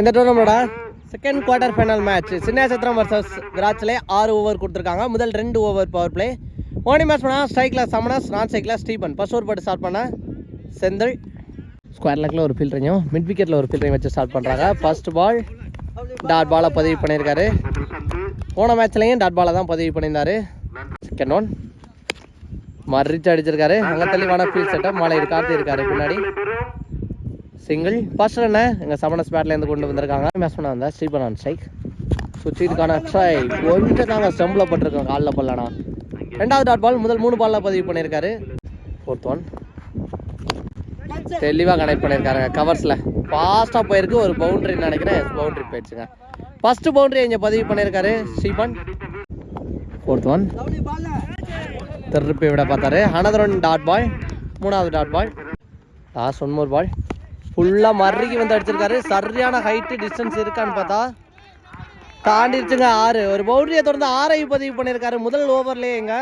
இந்த டோர்னமெண்டோட second quarter final match Chinnasathiram versus விராட்சிலே ஆறு over கொடுத்துருக்காங்க. முதல் ரெண்டு ஓவர் பவர் பிளே ஓனி மேட்ச் பண்ணால் ஸ்ட்ரைக்கில் சமனஸ் நான் ஸ்ட்ரைக்கில் ஸ்டீபன் ஃபர்ஸ்ட் ஓவர் போட்டு ஸ்டார்ட் பண்ண செந்தில் ஸ்கொயர் லெக்கில் ஒரு ஃபீல்டரையும் மிட் விக்கெட்டில் ஒரு ஃபீல்டரையும் வச்சு ஸ்டார்ட் பண்ணுறாங்க ஃபர்ஸ்ட் பால் டாட் பாலை பதிவு பண்ணியிருக்காரு. போன மேட்ச்லேயும் டாட் பாலை தான் பதிவு பண்ணியிருந்தாரு. செகண்ட் ஒன் மறிச்சு அடிச்சிருக்காரு. அங்கே தெளிவான ஃபீல்ட் செட்டப் மழை கார்த்தி இருக்காரு பின்னாடி. சிங்கிள் ஃபர்ஸ்ட் என்ன எங்கள் சமண ஸ்பேட்லேருந்து கொண்டு வந்திருக்காங்க. மேட்ச் பண்ண வந்தா ஸ்ரீபன் ஆன் ஸ்ட்ரைக் சுவிட்சுக்கான ட்ரை கொஞ்சம் நாங்கள் ஸ்டம்பில் பட்டிருக்கோம். காலில் பல்லனா ரெண்டாவது டாட் பால் முதல் மூணு பாலில் பதிவு பண்ணியிருக்காரு. ஃபோர்த் ஒன் தெளிவாக கனெக்ட் பண்ணியிருக்காருங்க கவர்ஸில் ஃபாஸ்ட்டாக போயிருக்கு. ஒரு பவுண்ட்ரி நினைக்கிறேன். பவுண்ட்ரி போயிடுச்சுங்க. ஃபர்ஸ்ட் பவுண்ட்ரி இங்கே பதிவு பண்ணியிருக்காரு ஸ்ரீபன் ஃபோர்த் ஒன் திருப்பி விட பார்த்தாரு. அனதர் ஒன் டாட் பால் மூணாவது dot ball last one more ball ஃபுல்லாக மறுக்கி வந்து அடிச்சிருக்காரு. சரியான ஹைட்டு டிஸ்டன்ஸ் இருக்கான்னு பார்த்தா தாண்டிடுச்சுங்க ஆறு. ஒரு பவுண்டரியை தொடர்ந்து ஆறை பதிவு பண்ணியிருக்காரு. முதல் ஓவர்லேயே எங்க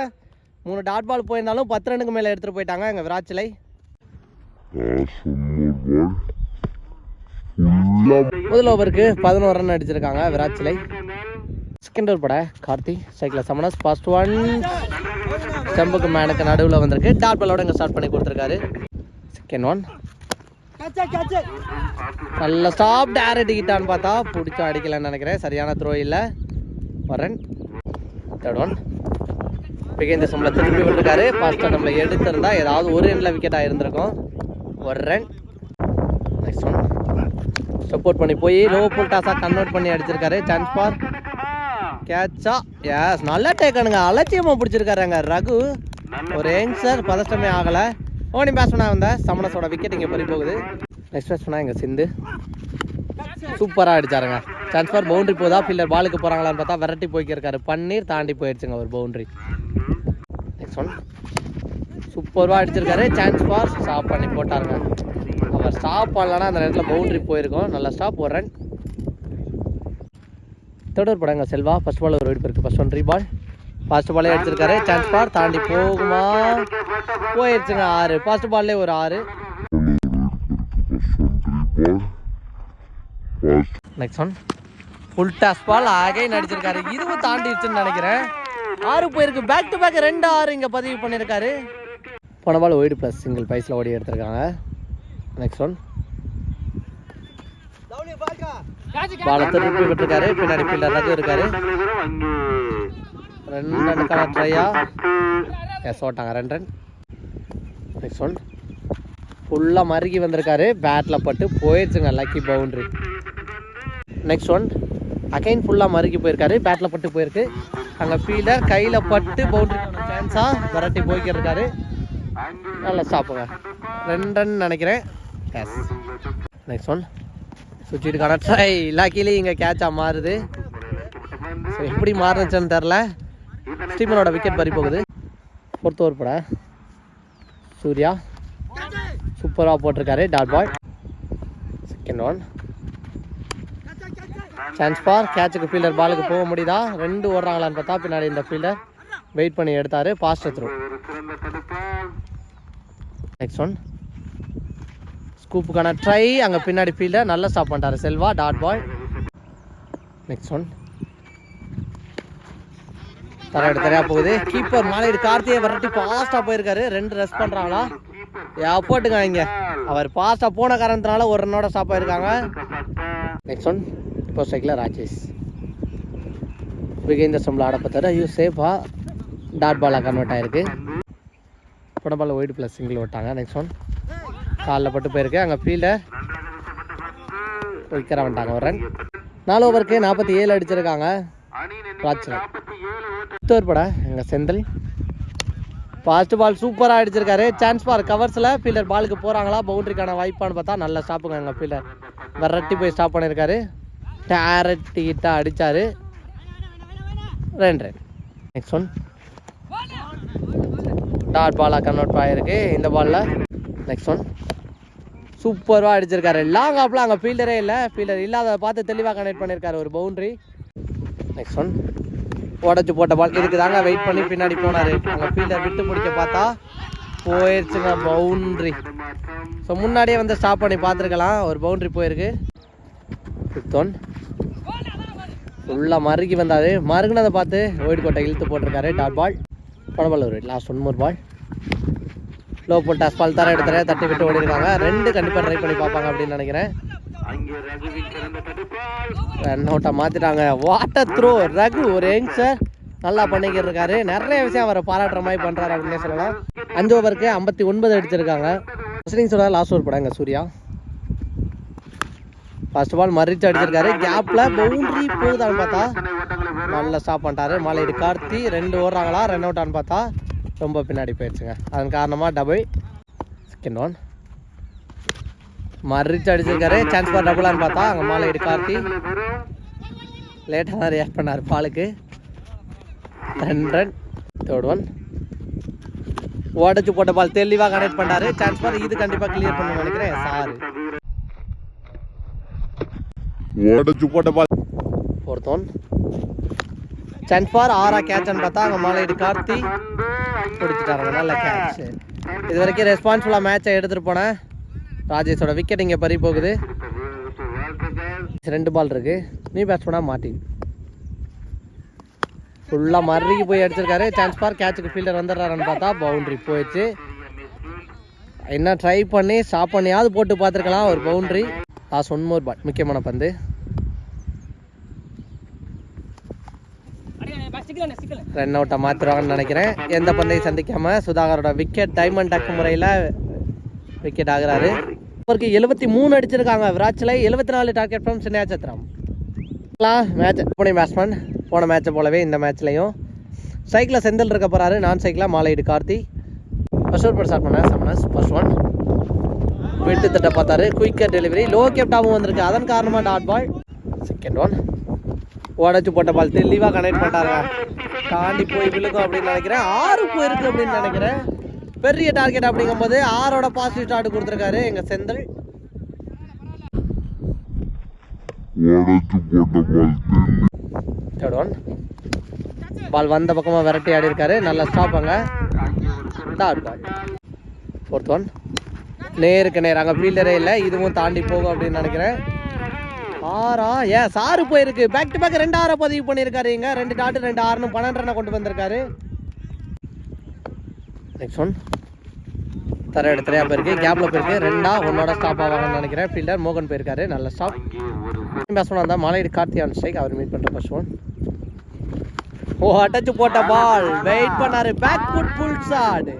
மூணு டாட் பால் போயிருந்தாலும் பத்து ரனுக்கு மேலே எடுத்துகிட்டு போயிட்டாங்க எங்கள் விராச்சிலை முதல் ஓவருக்கு பதினோரு ரன் அடிச்சிருக்காங்க விராச்சிலை செகண்ட் ஓவர் பட கார்த்தி சைக்கிள் சமனஸ் ஃபர்ஸ்ட் ஒன் செம்புக்கு மேனுக்கு நடுவில் வந்திருக்கு. டாட் பாலோட இங்கே ஸ்டார்ட் பண்ணி கொடுத்துருக்காரு. செகண்ட் ஒன் நல்ல ஸ்டாப் டேர் அடிக்கிட்டான்னு பார்த்தா பிடிச்சா அடிக்கலன்னு நினைக்கிறேன். சரியான த்ரோ இல்லை. வரன். தேர்ட் ஒன் இந்த நம்மளை திரும்பி விட்டுருக்காரு ஃபர்ஸ்ட் நம்மளை எடுத்திருந்தா ஏதாவது ஒரு எண்ணில் விக்கெட்டாக இருந்திருக்கும். ஒரு ரன் நெக்ஸ்ட் ஒன் சப்போர்ட் பண்ணி போய் லோ புல் டாஸாக கன்வெர்ட் பண்ணி அடிச்சிருக்காரு. சான்ஸ் பார் கேட்சா எஸ் நல்லா டேக்கனுங்க அலட்சியமாக பிடிச்சிருக்காருங்க ரகு. ஒரு யங்ஸ்டர் பதஷ்டமே ஆகலை. ஓனி பேட்ஸ்மேனாக வந்த சமணஸோட விக்கெட் இங்கே பறி போகுது. நெக்ஸ்ட் பேட்ஸ்மேனாக இங்கே சிந்து. சூப்பராக அடிச்சாருங்க. சான்ஸ் ஃபார் பவுண்டரி போதா? ஃபீல்டர் பாலுக்கு போகிறாங்களான்னு பார்த்தா விரட்டி போய்க்கிருக்காரு. பன்னீர் தாண்டி போயிடுச்சுங்க ஒரு பவுண்ட்ரி நெக்ஸ்ட் ஒன் சூப்பராக அடிச்சிருக்காரு. சான்ஸ் ஃபார் ஸ்டாப் பண்ணி போட்டாருங்க. அவர் ஸ்டாப் பண்ணலன்னா அந்த நேரத்தில் பவுண்ட்ரி போயிருக்கோம். நல்லா ஸ்டாப் ஒரு ரன் படங்க செல்வா. ஃபர்ஸ்ட் பால் ஒரு வெடிப்பு இருக்குது first one three ball first பாலே அடிச்சிருக்காரு சான்ஸ் பார் தாண்டி போகுமா? போயிடுச்சுங்க ஆறு. ஃபர்ஸ்ட் பால்லே ஒரு ஆறு. Next one full toss ball Aake நடிச்சிருக்காரு இதுவும் தாண்டிடுச்சுன்னு நினைக்கிறேன். ஆறு போயிருக்கு. பேக் டு பேக் ரெண்டு ஆறு இங்கே பதிவு பண்ணியிருக்காரு போன பால் ஒய்டு ப்ளஸ் சிங்கிள் பைஸில் ஓடி எடுத்திருக்காங்க. நெக்ஸ்ட் ஒன் பாலை திருப்பி விட்டுருக்காரு. பின்னாடி ஃபீல்டர் ரகு இருக்காரு ரெண்டு ரன்னுக்கான ட்ரையா? எஸ் ஓட்டாங்க ரெண்டு ரன் நெக்ஸ்ட் ஒன் ஃபுல்லாக மறுகி வந்திருக்காரு பேட்டில் பட்டு போயிடுச்சுங்க lucky boundary next one again ஃபுல்லாக மறுகி போயிருக்காரு பேட்டில் பட்டு போயிருக்கு. அங்கே ஃபீல்டர் கையில் பட்டு பவுண்ட்ரிக்கான சான்ஸாக விரட்டி போய்க்கிருக்காரு. நல்லா ஸ்டாப்புங்க ரெண்டு ரன் நினைக்கிறேன். எஸ் நெக்ஸ்ட் ஒன் சுவிட்சுக்கான ட்ரை லக்கிலி இங்கே கேட்சாக மாறுது. ஸோ எப்படி மாறுனுச்சுன்னு தெரில. ஸ்ரீமனோட விக்கெட் பறி போகுது. ஃபோர்த் ஓவர் பட. சூர்யா. சூப்பராக போட்டிருக்காரு dot ball second one chance for கேட்சுக்கு fielder பாலுக்கு போக முடியுதா? ரெண்டு ஓடுறாங்களான்னு பார்த்தா பின்னாடி இந்த ஃபீல்டர் வெயிட் பண்ணி எடுத்தார். பாஸ்ட் த்ரூ நெக்ஸ்ட் ஒன் ஸ்கூப்புக்கான ட்ரை அங்கே பின்னாடி ஃபீல்டர் நல்லா ஸ்டாப் பண்ணிட்டாரு Selva dot ball next one தர எடுத்தரையா போகுது. கீப்பர் மாலையீடு கார்த்தியை விரட்டி ஃபாஸ்ட்டாக போயிருக்காரு. ரெண்டு ரெஸ்ட் பண்ணுறாங்களா போட்டுங்க இங்கே. அவர் ஃபாஸ்ட்டாக போன காரணத்தினால ஒரு ரன்னோட ஸ்டாப் ஆயிருக்காங்க. நெக்ஸ்ட் ஒன் இப்போ ஸ்ட்ரைக்கில் ராஜேஷ். விகேந்தர் சம்பளம் ஆட பார்த்தாரு. ஐயோ சேஃபா டாட் பாலாக கன்வெர்ட் ஆயிருக்கு. போன பால் ஒயிட் ப்ளஸ் சிங்கிள் விட்டாங்க. நெக்ஸ்ட் ஒன் காலில் பட்டு போயிருக்கு. அங்கே ஃபீல்டை வைக்கிற வந்துட்டாங்க. ஒரு ரன் நாலு ஓவருக்கு நாற்பத்தி ஏழு அடிச்சிருக்காங்க. ராட்சல் ஓவர் படா எங்கள் செந்தில். ஃபாஸ்ட் பால் சூப்பராக அடிச்சிருக்காரு. சான்ஸ் பார் கவர்ஸில் ஃபீல்டர் பாலுக்கு போகிறாங்களா பவுண்டரிக்கான வாய்ப்பான்னு பார்த்தா நல்லா ஸ்டாப்புங்க எங்கள் ஃபீல்டர் வெரட்டி போய் ஸ்டாப் பண்ணியிருக்காரு டேரட்டி அடித்தார் ரெண்டு ரெண்டு. நெக்ஸ்ட் ஒன் டாட் பாலாக கன்வெர்ட் ஆகிருக்கு இந்த பாலில் நெக்ஸ்ட் ஒன் சூப்பராக அடிச்சிருக்காரு. லாங் ஆப்பில் அங்கே ஃபீல்டரே இல்லை. ஃபீல்டர் இல்லாத பார்த்து தெளிவாக கனெக்ட் பண்ணியிருக்காரு ஒரு பவுண்ட்ரி நெக்ஸ்ட் ஒன் உடச்சி போட்ட பால் இதுக்கு தாங்க வெயிட் பண்ணி பின்னாடி போனார். அங்கே ஃபீல்டர் விட்டு பிடிக்க பார்த்தா போயிடுச்சுங்க பவுண்ட்ரி ஸோ முன்னாடியே வந்து ஸ்டாப் பண்ணி பார்த்துருக்கலாம். ஒரு பவுண்ட்ரி போயிருக்கு. ஃபிஃப்த் ஒன் ஃபுல்லாக மறுக்கி வந்தார். மறுக்குனதை பார்த்து ஒயிட் கோட்டை இழுத்து போட்டிருக்காரு. டாட் பால் பணபால் ஒரு லாஸ்ட் ஒன்மூர் பால் லோ போட்டு அஸ்பால் தர எடுத்துற தட்டி விட்டு ஓடிருக்காங்க. ரெண்டு கண்டிப்பாக ட்ரை பண்ணி பார்ப்பாங்க அப்படின்னு நினைக்கிறேன். ரன் அவுட்டாக மாற்றிட்டாங்க வாட்டர் த்ரோ ரகு ஒரு யங்ஸ்டர் நல்லா பண்ணிக்கிட்டு இருக்காரு நிறைய விஷயம் அவரை பாராட்டுற மாதிரி பண்ணுறாரு அப்படின்னே சொல்லலாம். அஞ்சு ஓவருக்கு ஐம்பத்தி ஒன்பது அடிச்சிருக்காங்க. இன்னிங்ஸோட லாஸ்ட் ஓவர் படாங்க சூர்யா. ஃபர்ஸ்ட் பால் மறிச்சு அடிச்சிருக்காரு. கேப்பில் பவுண்டரி போகுதான்னு பார்த்தா நல்லா ஸ்டாப் பண்ணிட்டாரு. மாலையீடு கார்த்தி ரெண்டு ஓடுறாங்களா ரன் அவுட் ஆன்னு பார்த்தா ரொம்ப பின்னாடி போயிடுச்சுங்க. அதன் காரணமாக டபுள் செகண்ட் ஒன் மறிச்சு அடிச்சிருக்காரு. சான்ஸ் டபுளான்னு பார்த்தா அங்கே மாலையீடு கார்த்தி லேட்டாக தான் ரியாக்ட் பண்ணார் பாலுக்கு. ரெண்டு ரன் தேர்ட் ஒன் உடச்சு போட்ட பால் தெளிவாக கனெக்ட் பண்ணாரு. சான்ஸ் ஃபார் இது கண்டிப்பாக கிளியர் பண்ணணும்னு நினைக்கிறேன். சாரு உடச்சு போட்ட ball. Fourth one chance for ஆறா கேட்ச்னு பார்த்தா அங்கே மாலையீடு கார்த்தி பிடிச்சிட்டாருங்க நல்ல கேட்ச் இது வரைக்கும் ரெஸ்பான்சிபிளாக மேட்சை எடுத்துகிட்டு போனேன். ராஜேஷோட விக்கெட் இங்கே பறி போகுது. ரெண்டு பால் இருக்கு. நீ பேட்ஸ்மேனாக மாட்டி ஃபுல்லாக மறுக்கி போய் அடிச்சிருக்காரு. சான்ஸ் பார் கேட்சுக்கு ஃபீல்டர் வந்துடுறாருன்னு பார்த்தா பவுண்ட்ரி போயிடுச்சு. என்ன ட்ரை பண்ணி ஸ்டாப் பண்ணியாவது போட்டு பார்த்துருக்கலாம். ஒரு boundary last one more ball முக்கியமான பந்து. ரன் அவுட்டை மாற்றிடுவாங்கன்னு நினைக்கிறேன். எந்த பந்தையும் சந்திக்காம சுதாகரோட விக்கெட் டைமண்ட் டக்கு முறையில் விக்கெட் ஆகுறாரு. அவருக்கு எழுபத்தி மூணு அடிச்சிருக்காங்க. விராட்சில் எழுபத்தி நாலு டார்கெட் ஃப்ரம் சின்ன சத்திரம் மேட்ச் புனே பேட்ஸ்மேன் போன மேட்சை போலவே இந்த மேட்ச்லையும் சைக்கிளில் செந்தில் இருக்க போகிறாரு நான் சைக்கிளாக மாலையீடு கார்த்தி. ஃபர்ஸ்ட் ஓவர் ஸ்டார்ட் பண்ணேன் சமனஸ் ஃபர்ஸ்ட் ஒன் விட்டு தட்ட பார்த்தாரு. குயிக்கர் டெலிவரி லோ கேப்டாகவும் வந்திருக்கு. அதன் காரணமாக டாட் பால் செகண்ட் ஒன் உடச்சு போட்ட பால் தெளிவாக கனெக்ட் பண்ணிட்டாருங்க. தாண்டி போய் விழுக்கும் அப்படின்னு நினைக்கிறேன். ஆறு போயிருக்கு அப்படின்னு நினைக்கிறேன். பெரிய டார்கெட் அப்படிங்கும்போது ஆறோட பாசிட்டிவ் ஸ்டார்ட் கொடுத்துருக்காரு எங்கள் Senthil. Ball third one ball வந்த பக்கமாக விரட்டி ஆடி இருக்காரு நல்லா ஸ்டாப் அங்க. டாட் பால் ஃபோர்த் ஒன் நேருக்கு நேர். அங்கே ஃபீல்டரே இல்லை. இதுவும் தாண்டி போகும் அப்படின்னு நினைக்கிறேன். ஆறா? ஏன் சாரு போயிருக்கு. பேக் டு பேக் ரெண்டு ஆறை பதிவு பண்ணியிருக்காரு இங்க. ரெண்டு டாட்டு ரெண்டு ஆறுன்னு பன்னெண்டு கொண்டு வந்திருக்காரு. நெக்ஸ்ட் ஒன் தர இடத்துலையா போயிருக்கு. கேப்ல போயிருக்கு. ரெண்டா ஒன்னோட ஸ்டாப் ஆவாங்கன்னு நினைக்கிறேன். ஃபீல்டர் மோகன் போயிருக்காரு. நல்ல ஸ்டாப் பேட்ஸ்மேன் வந்தால் மாலையீடு கார்த்தியான் ஸ்ட்ரைக் அவர் மீட் பண்ணுற ஃபர்ஸ்ட் ஒன் ஓ அட்டச்சு போட்ட பால் வெயிட் பண்ணாரு. பேக் ஃபுட் ஃபுல் ஷாட்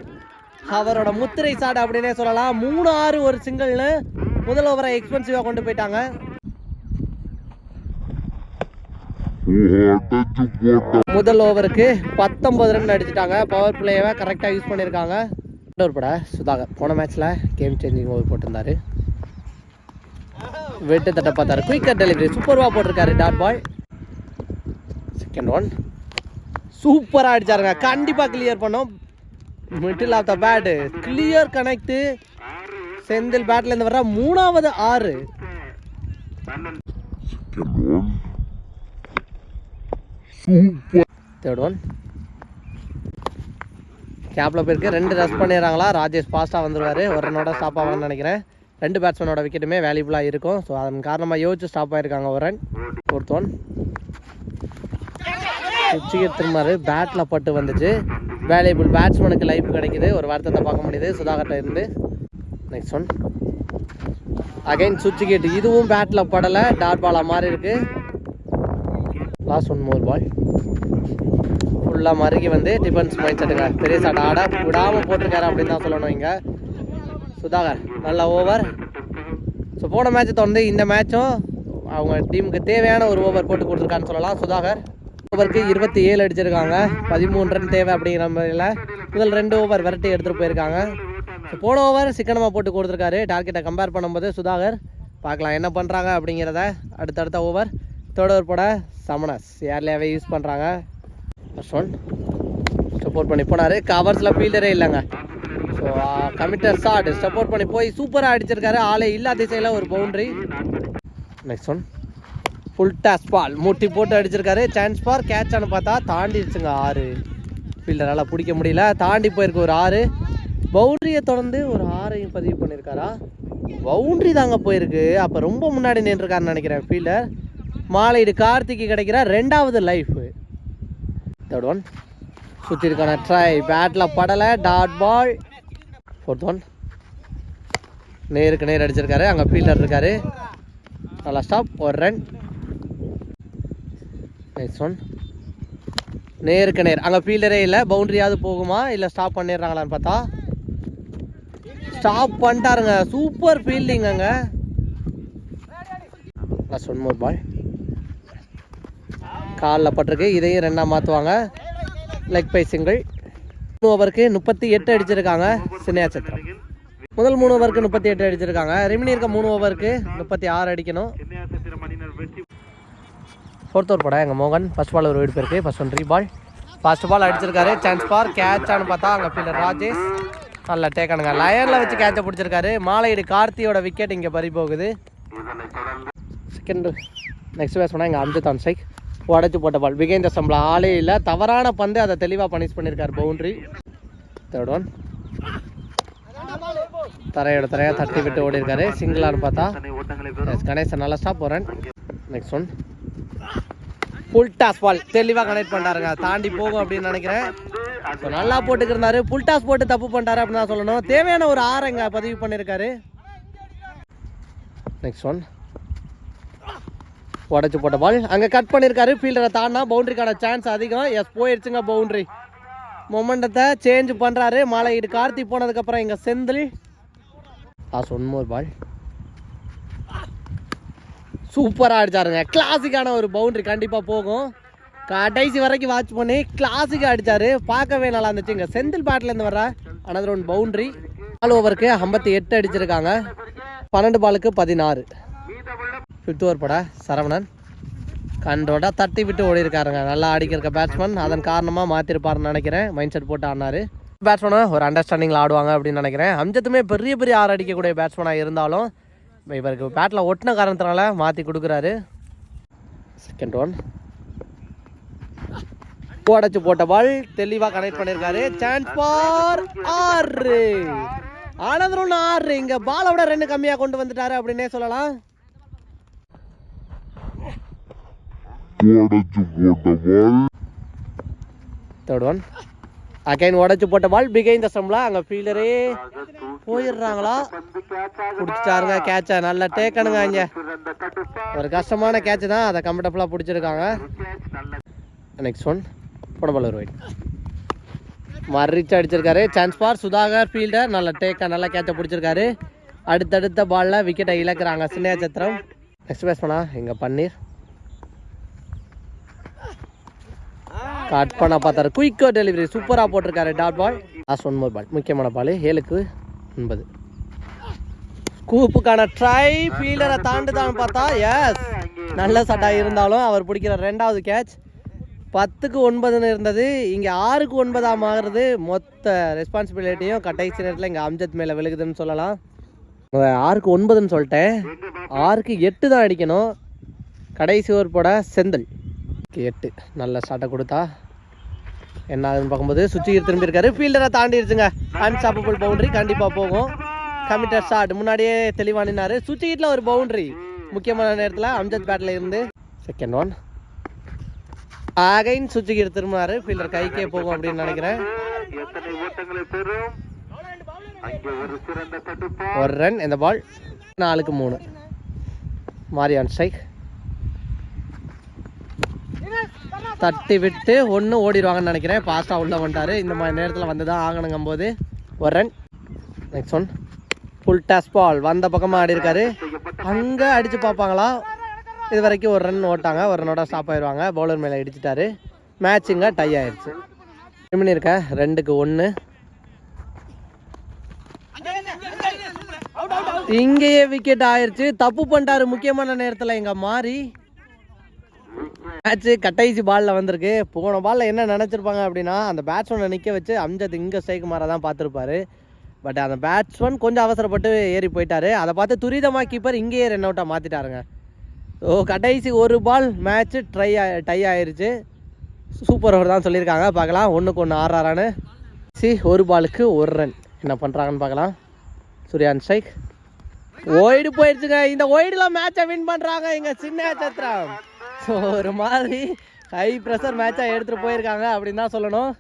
அவரோட முத்திரை ஷாட் அப்படின்னே சொல்லலாம். மூணு ஆறு ஒரு சிங்கிள்னு முதல் ஓவரை எக்ஸ்பென்சிவாக கொண்டு போயிட்டாங்க உடச்சு போட்ட முதல் ஓவருக்கு பத்தொன்பது ரன் அடிச்சிட்டாங்க. பவர் பிளேவை கரெக்டாக யூஸ் பண்ணியிருக்காங்க ஒரு பட சுதாகர் போன மேட்ச்சில் கேம் சேஞ்சிங் ஓவர் போட்டிருந்தாரு. வெட்டு தட்ட பார்த்தாரு. குயிக்கர் டெலிவரி சூப்பர்வாக போட்டிருக்காரு டாட் பால் செகண்ட் ஒன் சூப்பராக அடிச்சாருங்க. கண்டிப்பாக கிளியர் பண்ணோம். Middle off the bat clear connect Senthil பேட்லேருந்து வர மூணாவது ஆறு. Second one super third one. கேப்பில் போயிருக்கு. ரெண்டு ரஸ் பண்ணிடுறாங்களா? ராஜேஷ் ஃபாஸ்ட்டாக வந்துடுவார் ஒரு ரன்னோட ஸ்டாப் ஆகணும்னு நினைக்கிறேன். ரெண்டு பேட்ஸ்மேனோட விக்கெட்டுமே வேல்யூபுளாக இருக்கும். ஸோ அதன் காரணமாக யோசிச்சு ஸ்டாப் ஆயிருக்காங்க ஒரு ரன் ஃபோர்த் ஒன் உச்சிக்கு திரும்பாரு. பேட்டில் பட்டு வந்துச்சு. வேல்யூபிள் பேட்ஸ்மேனுக்கு லைஃப் கிடைக்குது. ஒரு வருத்தத்தை பார்க்க முடியுது. சுதாகர்ட்ட இருந்து. நெக்ஸ்ட் ஒன் அகைன் சுவிட்ச் கேட்டு இதுவும் பேட்டில் படலை. டாட் பாலாக மாறி இருக்குது லாஸ்ட் ஒன் மோர் பால் ஃபுல்லாக மறுகி வந்து டிஃபென்ஸ் மைண்ட் பெரிய சாட் ஆட விடாமல் போட்டிருக்காரு அப்படின்னு தான் சொல்லணும் இங்கே. சுதாகர் நல்ல ஓவர் ஸோ போன மேட்சை தொடர்ந்து இந்த மேட்சும் அவங்க டீமுக்கு தேவையான ஒரு ஓவர் போட்டு கொடுத்துருக்கான்னு சொல்லலாம். சுதாகர் ஓவருக்கு இருபத்தி ஏழு அடிச்சிருக்காங்க. பதிமூணு ரன் தேவை அப்படிங்கிற மாதிரில முதல் ரெண்டு ஓவர் விரட்டி எடுத்துகிட்டு போயிருக்காங்க. ஸோ போன ஓவர் சிக்கனமாக போட்டு கொடுத்துருக்காரு. டார்கெட்டை கம்பேர் பண்ணும்போது சுதாகர் பார்க்கலாம் என்ன பண்ணுறாங்க அப்படிங்கிறத அடுத்தடுத்த ஓவர் தேர்ட் ஓவர் போட சமனஸ் ஏர்லியாவே யூஸ் பண்ணுறாங்க ஃபர்ஸ்ட் ஒன் சப்போர்ட் பண்ணி போனார். கவர்ஸில் ஃபீல்டரே இல்லைங்க. ஸோ கமிட்டர் ஷாட் சப்போர்ட் பண்ணி போய் சூப்பராக அடிச்சிருக்காரு. ஆளே இல்லாத திசையில் ஒரு boundary next one full toss ball முட்டி போட்டு அடிச்சிருக்காரு. சான்ஸ் பார் கேட்சானு பார்த்தா தாண்டிடுச்சுங்க ஆறு. ஃபீல்டரால் பிடிக்க முடியல. தாண்டி போயிருக்கு ஒரு ஆறு. பவுண்டரியை தொடர்ந்து ஒரு ஆறையும் பதிவு பண்ணியிருக்காரா பவுண்ட்ரி தாங்க போயிருக்கு. அப்போ ரொம்ப முன்னாடி நின்றுருக்காருன்னு நினைக்கிறேன் ஃபீல்டர் மாலையீடு கார்த்திக்கு கிடைக்கிற ரெண்டாவது லைஃப் தேர்ட் ஒன் சுற்றிருக்கான ட்ரை பேட்டில் படலை. டாட் பால் ஃபோர்த் ஒன் நேருக்கு நேர் அடிச்சிருக்காரு. அங்கே ஃபீல்டர் இருக்காரு. நல்லா ஸ்டாப் ஒரு ரன் நெக்ஸ்ட் ஒன் நேருக்கு நேர். அங்கே ஃபீல்டரே இல்லை. பவுண்டரியாவது போகுமா? இல்லை ஸ்டாப் பண்ணிடுறாங்களான்னு பார்த்தா? ஸ்டாப் பண்ணிட்டாருங்க. சூப்பர் ஃபீல்டிங் அங்க. ஒன் மோர் பால் காலில் பட்டிருக்கு. இதையும் ரெண்டாக மாற்றுவாங்க லெக் பை சிங்கிள் மூணு ஓவருக்கு முப்பத்தி எட்டு அடிச்சிருக்காங்க. சின்னையா சத்திரம் முதல் மூணு ஓவருக்கு முப்பத்தி எட்டு அடிச்சிருக்காங்க. ரிமினி இருக்க மூணு ஓவருக்கு முப்பத்தி ஆறு அடிக்கணும். ஃபோர்த் ஓவர் போட எங்கள் மோகன். ஃபஸ்ட் பால் ஒரு வீடு போயிருக்கு. First one three ball first ball அடிச்சிருக்காரு. சான்ஸ் பார் கேட்சான்னு பார்த்தா அங்கே ஃபீல்டர் ராஜேஷ். நல்ல டேக்கனுங்க லயனில் வச்சு கேட்சை பிடிச்சிருக்காரு. மாலையீடு கார்த்தியோட விக்கெட் இங்கே பறி போகுது. செகண்ட் நெக்ஸ்ட் பேஸ் போனால் எங்கள் அம்ஜித் ஆன் ஸ்ட்ரைக் உடச்சி போட்ட பால் விகேந்திர சம்பள ஆளே இல்லை. தவறான பந்து அதை தெளிவாக பனிஷ் பண்ணியிருக்காரு பவுண்ட்ரி. தேர்ட் ஒன் தரையோட தரையாக தட்டி விட்டு ஓடி இருக்காரு சிங்கிளான்னு பார்த்தா கணேசன் நல்லா ஸ்டாப் போகிறேன் next one full toss ball தெளிவாக கனெக்ட் பண்ணாருங்க தாண்டி போகும் அப்படின்னு நினைக்கிறேன். ஸோ நல்லா போட்டுக்கிருந்தாரு புல்டாஸ் போட்டு தப்பு பண்ணிட்டாரு அப்படின்னு தான் சொல்லணும். தேவையான ஒரு ஆறங்க பதிவு பண்ணியிருக்காரு நெக்ஸ்ட் ஒன் உடச்சி போட்ட பால் அங்கே கட் பண்ணியிருக்காரு ஃபீல்டரை தாண்டினா பவுண்டரிக்கான சான்ஸ் அதிகம். எஸ் போயிடுச்சுங்க பவுண்டரி மொமெண்டத்தை சேஞ்ச் பண்ணுறாரு மாலையீடு கார்த்தி போனதுக்கப்புறம் இங்கே செந்தில். ஆ ஒன் பால் சூப்பராக அடிச்சாருங்க. கிளாசிக்கான ஒரு பவுண்டரி கண்டிப்பாக போகும். கடைசி வரைக்கும் வாட்ச் பண்ணி கிளாசிக்காக அடித்தார் பார்க்கவே நல்லா இருந்துச்சு. இங்கே செந்தில் பேட்லேருந்து வர அனதர் ஒன் பவுண்டரி ஆல் ஓவருக்கு ஐம்பத்தி எட்டு அடிச்சிருக்காங்க. பன்னெண்டு பாலுக்கு பதினாறு. ஃபிஃப்த் பட சரவணன். கண்டோட தட்டி விட்டு ஓடி இருக்காருங்க நல்லா அடிக்கிற பேட்ஸ்மேன் அதன் காரணமாக மாற்றிருப்பாருன்னு நினைக்கிறேன். மைண்ட் செட் போட்டு ஆடினாரு. பேட்ஸ்மேனும் ஒரு அண்டர்ஸ்டாண்டிங்கில் ஆடுவாங்க அப்படின்னு நினைக்கிறேன். அம்ஜத்துமே பெரிய பெரிய ஆறு அடிக்கக்கூடிய பேட்ஸ்மேனாக இருந்தாலும் இவருக்கு பேட்டில் ஒட்டின காரணத்தினால மாற்றி கொடுக்குறாரு. செகண்ட் ஒன் உடச்சு போட்ட பால் தெளிவாக கனெக்ட் பண்ணியிருக்காரு. சான்ஸ் ஃபார் ஆறு. ஆனந்தர் ஆறு. இங்கே பாலை விட ரெண்டு கம்மியாக கொண்டு வந்துட்டாரு அப்படின்னே சொல்லலாம் உடச்சு போட்ட பால் தேர்ட் ஒன் அகைன் உடச்சு போட்ட பால் பிகைந்த சம்லா அங்கே ஃபீல்டரே போயிடுறாங்களா? பிடிச்சிட்டாருங்க கேட்சை நல்லா டேக்கணுங்க இங்கே. ஒரு கஷ்டமான கேட்ச் தான். அதை கம்ஃபர்டபுளாக பிடிச்சிருக்காங்க. நெக்ஸ்ட் ஒன் போட பால் ஒரு வைட் மறிச்சு அடிச்சிருக்காரு. சான்ஸ் பார் சுதாகர் ஃபீல்டர் நல்ல டேக்கா நல்லா கேட்சை பிடிச்சிருக்காரு. அடுத்தடுத்த பாலில் விக்கெட்டை இழக்கிறாங்க. சின்ன சத்திரம் நெக்ஸ்ட் பேஸ் பண்ணா இங்கே பன்னீர். கட் பண்ண பார்த்தாரு. குயிக்கோ டெலிவரி சூப்பராக போட்டிருக்காரு dot ball last one more ball முக்கியமான பால் ஏழுக்கு ஒன்பது. கூப்புக்கான ட்ரை ஃபீல்டரை தாண்டுதான்னு பார்த்தா எஸ் நல்ல சட்டாக இருந்தாலும் அவர் பிடிக்கிற ரெண்டாவது கேட்ச் பத்துக்கு ஒன்பதுன்னு இருந்தது. இங்கே ஆறுக்கு ஒன்பதாக மாறுறது. மொத்த ரெஸ்பான்சிபிலிட்டியும் கடைசி நேரத்தில் இங்கே அம்ஜத் மேலே விழுகுதுன்னு சொல்லலாம். ஆறுக்கு ஒன்பதுன்னு சொல்லிட்டேன். ஆறுக்கு எட்டு தான் அடிக்கணும். கடைசி ஓர் போட செந்தில். எட்டு நல்ல ஸ்டார்ட்டை கொடுத்தா என்ன ஆகுதுன்னு பார்க்கும்போது சுவிட்ச் திரும்பி இருக்காரு ஃபீல்டரை தாண்டிடுச்சுங்க அன்சாப்பபிள் பவுண்டரி கண்டிப்பாக போகும். கமிட்டர் ஷாட் முன்னாடியே தெளிவானினார். நின்னாரு ஒரு பவுண்டரி முக்கியமான நேரத்தில் அம்ஜத் பேட்டில் இருந்து செகண்ட் ஒன் அகைன் சுவிட்ச் திரும்பினார். ஃபீல்டர் கைக்கே போகும் அப்படின்னு நினைக்கிறேன். ஒரு ரன் இந்த பால் நாலுக்கு மூணு. மாரியான் ஸ்ட்ரைக் தட்டி விட்டு ஒன்று ஓடிடுவாங்கன்னு நினைக்கிறேன். பாஸ்டாக உள்ளே வந்துட்டார் இந்த மாதிரி நேரத்தில் வந்து தான் ஆகணுங்கும் போது ஒரு run next one full toss ball வந்த பக்கமாக ஆடி இருக்காரு. அங்கே அடித்து பார்ப்பாங்களா? இது வரைக்கும் ஒரு ரன் ஓட்டாங்க. ஒரு ரன்னோட ஸ்டாப் ஆயிடுவாங்க. பவுலர் மேலே இடிச்சிட்டாரு. மேட்சிங்க டை ஆயிடுச்சு. எமினி இருக்க ரெண்டுக்கு ஒன்று இங்கேயே விக்கெட் ஆயிடுச்சு தப்பு பண்ணிட்டாரு. முக்கியமான நேரத்தில் இங்கே மாறி. மேட்ச்சு கட்டைசி பாலில் வந்திருக்கு. போன பாலில் என்ன நினச்சிருப்பாங்க அப்படின்னா அந்த பேட்ஸ்மேனை நிற்க வச்சு அம்ஜத் இங்கே ஸ்ட்ரைக் மாற தான் பார்த்துருப்பாரு. பட் அந்த பேட்ஸ்மேன் கொஞ்சம் அவசரப்பட்டு ஏறி போயிட்டாரு. அதை பார்த்து துரிதமாக கீப்பர் இங்கேயே ரன் அவுட்டாக மாற்றிட்டாருங்க ஓ கடைசி ஒரு பால் மேட்ச்சு ட்ரை டை ஆயிருச்சு. சூப்பர் ஓவர் தான் சொல்லியிருக்காங்க. பார்க்கலாம். ஒன்றுக்கு ஒன்று ஆறாரான்னு சி ஒரு பாலுக்கு ஒரு ரன் என்ன பண்ணுறாங்கன்னு பார்க்கலாம். சூர்யான் ஸ்ட்ரைக் ஒய்டு போயிடுச்சுங்க இந்த ஒய்டில் மேட்சை வின் பண்ணுறாங்க எங்கள் சின்ன சத்ரா ஸோ ஒரு மாதிரி ஹை ப்ரெஷர் மேட்சாக எடுத்துகிட்டு போயிருக்காங்க அப்படின்னு தான் சொல்லணும்.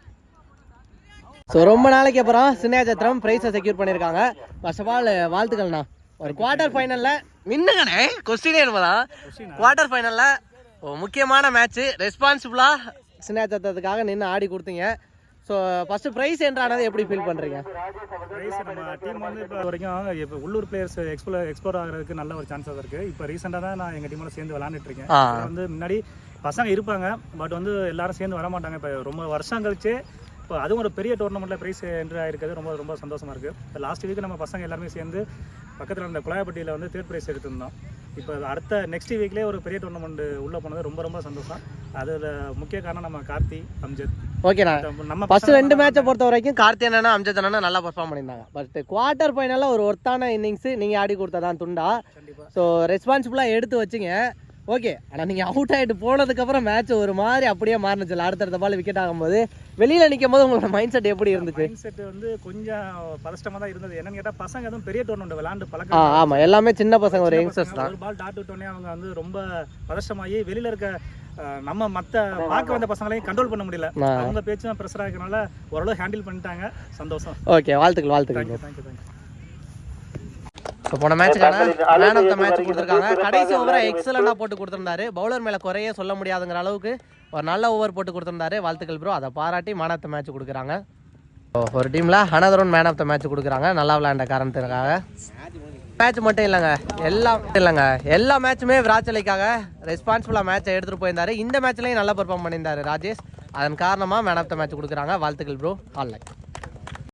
ஸோ ரொம்ப நாளைக்கு அப்புறம் சின்ன சத்திரம் ப்ரைஸை செக்யூர் பண்ணியிருக்காங்க. ஃபர்ஸ்ட் ஆஃப் ஆல் வாழ்த்துக்கள்ண்ணா. ஒரு குவார்ட்டர் ஃபைனலில் மின்னுங்கண்ணே கொஸ்டினே என்பதான் குவார்ட்டர் ஃபைனலில் முக்கியமான மேட்ச்சு ரெஸ்பான்சிபிளாக சின்ன சத்திரத்துக்காக நின்று ஆடி கொடுத்தீங்க. ஸோ ஃபஸ்ட்டு ப்ரைஸ் என்றானது எப்படி ஃபீல் பண்ணுறீங்க ப்ரைஸ் நம்ம டீம் வந்து இப்போ வரைக்கும் இப்போ உள்ளூர் பிளேயர்ஸ் எக்ஸ்ப்ளோர் எக்ஸ்ப்ளோர் ஆகிறதுக்கு நல்ல ஒரு சான்சஸ் இருக்குது இப்போ ரீசெண்டாக தான் நான் எங்கள் டீமோட சேர்ந்து விளாண்டுட்டு இருக்கேன். வந்து முன்னாடி பசங்க இருப்பாங்க. பட் வந்து எல்லாரும் சேர்ந்து வர மாட்டாங்க. இப்போ ரொம்ப வருஷம் கழிச்சு இப்போ அதுவும் ஒரு பெரிய டோர்னமெண்ட்டில் ப்ரைஸ் என்ட்ரி ஆயிருக்கிறது ரொம்ப ரொம்ப சந்தோஷமா இருக்குது இப்போ லாஸ்ட் வீக் நம்ம பசங்க எல்லாருமே சேர்ந்து பக்கத்தில் இருந்த குழாயப்பட்டியில் வந்து தேர்ட் ப்ரைஸ் எடுத்திருந்தோம். இப்போ அடுத்த நெக்ஸ்ட் வீக்லேயே ஒரு பெரிய டோர்னமெண்ட் உள்ளே போனது ரொம்ப ரொம்ப சந்தோஷம். அதில் முக்கிய காரணம் நம்ம கார்த்தி அம்ஜத். ஓகேண்ணா நம்ம பசங்க ரெண்டு மேட்சை பொறுத்த வரைக்கும் கார்த்தி அண்ணா அம்ஜத் அண்ணா நல்லா பர்ஃபார்ம் பண்ணியிருந்தாங்க. பட் குவார்ட்டர் ஃபைனலில் ஒரு ஒர்த்தான இன்னிங்ஸ் நீங்கள் ஆடி கொடுத்ததான் துண்டா. ஸோ ரெஸ்பான்சிபிளாக எடுத்து வச்சிங்க. ஓகே ஆனால் நீங்கள் அவுட் ஆகிட்டு போனதுக்கப்புறம் மேட்ச் ஒரு மாதிரி அப்படியே மாறினுச்சுல அடுத்தடுத்த பால் விக்கெட் ஆகும்போது வெளியில் நிற்கும் போது உங்களோட மைண்ட் செட் எப்படி இருந்துச்சு? மைண்ட் செட் வந்து கொஞ்சம் பதஷ்டமா தான் இருந்தது. என்னன்னு கேட்டா பசங்க எதுவும் பெரிய டோர்னமெண்ட் விளையாண்டு ஆ பழக்கம் ஆமாம் எல்லாமே சின்ன பசங்க ஒரு யங்ஸ்டர்ஸ் தான். ஒரு பால் டாட் விட்டோடனே அவங்க வந்து ரொம்ப பதஷ்டமாகி வெளியில இருக்க நம்ம மத்த பார்க்க வந்த பசங்களையும் கண்ட்ரோல் பண்ண முடியல. அவங்க பேச்சும் ப்ரெஷர் ஆகிறனால ஓரளவு ஹேண்டில் பண்ணிட்டாங்க. சந்தோஷம். ஓகே வாழ்த்துக்கள் வாழ்த்துக்கள். தேங்க்யூ தேங்க்யூ தேங்க்யூ இப்போ போன மேட்சுக்கான மேன் ஆஃப் த மேட்ச் கொடுத்துருக்காங்க. கடைசி ஓவரை எக்ஸலண்டாக போட்டு கொடுத்துருந்தாரு. பவுலர் மேலே குறைய சொல்ல முடியாதுங்கிற அளவுக்கு ஒரு நல்ல ஓவர் போட்டு கொடுத்துருந்தாரு. வாழ்த்துக்கள் ப்ரோ அதை பாராட்டி மேன் ஆஃப் த மேட்ச் கொடுக்குறாங்க. ஒரு டீமில் another one man of the match கொடுக்குறாங்க. நல்லா விளையாண்ட காரணத்திற்காக. மேட்ச் மட்டும் இல்லைங்க. எல்லா இல்லைங்க. எல்லா மேட்சுமே விராச்சலைக்காக ரெஸ்பான்சிபிளாக மேட்சை எடுத்துகிட்டு போயிருந்தாரு. இந்த மேட்ச்லையும் நல்லா பெர்ஃபார்ம் பண்ணியிருந்தாரு ராஜேஷ். அதன் காரணமாக மேன் ஆஃப் த மேட்ச் கொடுக்குறாங்க. வாழ்த்துக்கள் ப்ரோ ஆல் லைக்